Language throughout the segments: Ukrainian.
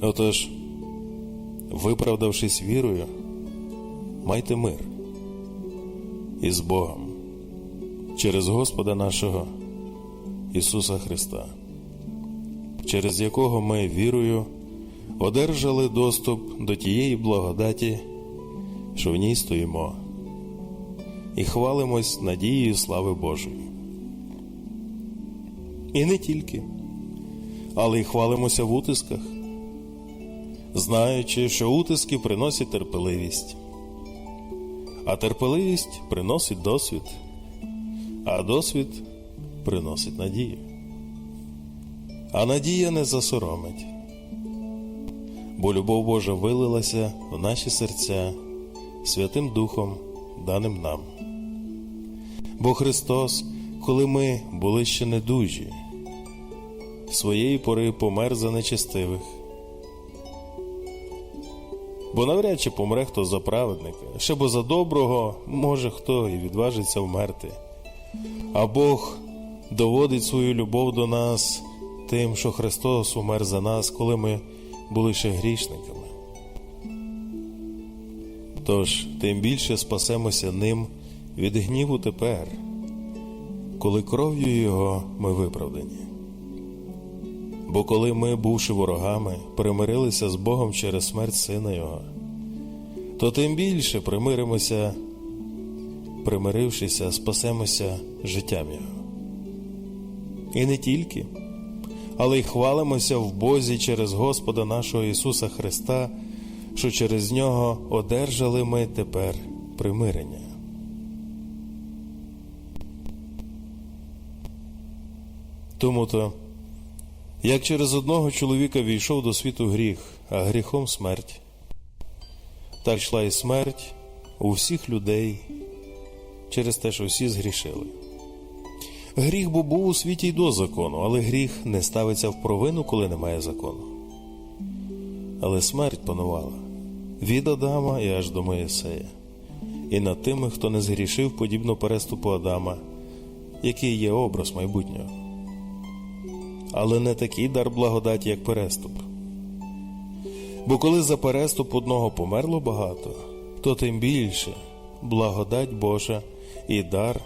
Отож, виправдавшись вірою, майте мир із Богом через Господа нашого Ісуса Христа, через якого ми вірою одержали доступ до тієї благодаті, що в ній стоїмо, і хвалимось надією слави Божої. І не тільки, але й хвалимося в утисках, знаючи, що утиски приносять терпеливість, а терпеливість приносить досвід, а досвід приносить надію. А надія не засоромить, бо любов Божа вилилася в наші серця Святим Духом, даним нам. Бо Христос, коли ми були ще недужі, своєї пори помер за нечестивих. Бо навряд чи помре хто за праведника, ще бо за доброго може хто і відважиться вмерти. А Бог доводить свою любов до нас тим, що Христос умер за нас, коли ми були ще грішниками. Тож тим більше спасемося ним від гніву тепер, коли кров'ю Його ми виправдані. Бо коли ми, бувши ворогами, примирилися з Богом через смерть Сина Його, то тим більше примиримося, примирившися, спасемося життям Його. І не тільки, але й хвалимося в Бозі через Господа нашого Ісуса Христа, що через Нього одержали ми тепер примирення. Тому то, як через одного чоловіка війшов до світу гріх, а гріхом смерть, так йшла і смерть у всіх людей через те, що всі згрішили. Гріх бо був у світі й до закону, але гріх не ставиться в провину, коли немає закону. Але смерть панувала від Адама і аж до Моїсея, і над тими, хто не згрішив, подібно переступу Адама, який є образ майбутнього. Але не такий дар благодаті, як переступ. Бо коли за переступ одного померло багато, то тим більше благодать Божа і дар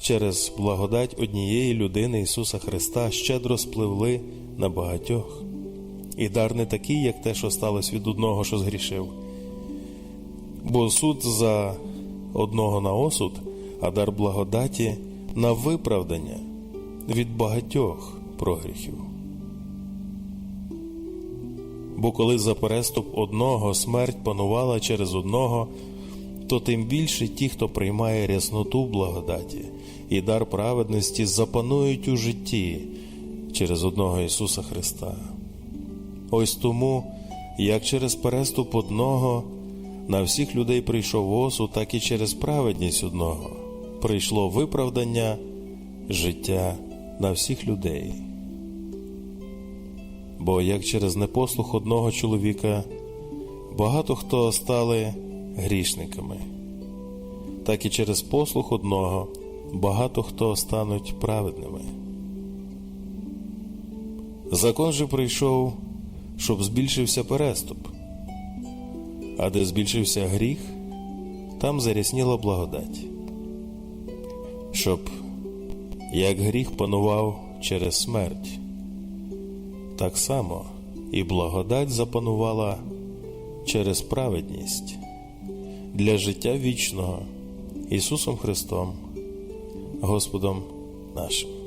через благодать однієї людини Ісуса Христа щедро спливли на багатьох. І дар не такий, як те, що сталося від одного, що згрішив. Бо суд за одного на осуд, а дар благодаті на виправдання від багатьох прогріхів. Бо коли за переступ одного смерть панувала через одного, то тим більше ті, хто приймає рясноту благодаті і дар праведності, запанують у житті через одного Ісуса Христа. Ось тому, як через переступ одного на всіх людей прийшов осуд, так і через праведність одного прийшло виправдання життя на всіх людей. Бо як через непослух одного чоловіка багато хто стали грішниками, так і через послух одного багато хто стануть праведними. Закон же прийшов, щоб збільшився переступ, а де збільшився гріх, там зарясніла благодать, щоб як гріх панував через смерть, так само і благодать запанувала через праведність для життя вічного Ісусом Христом, Господом нашим.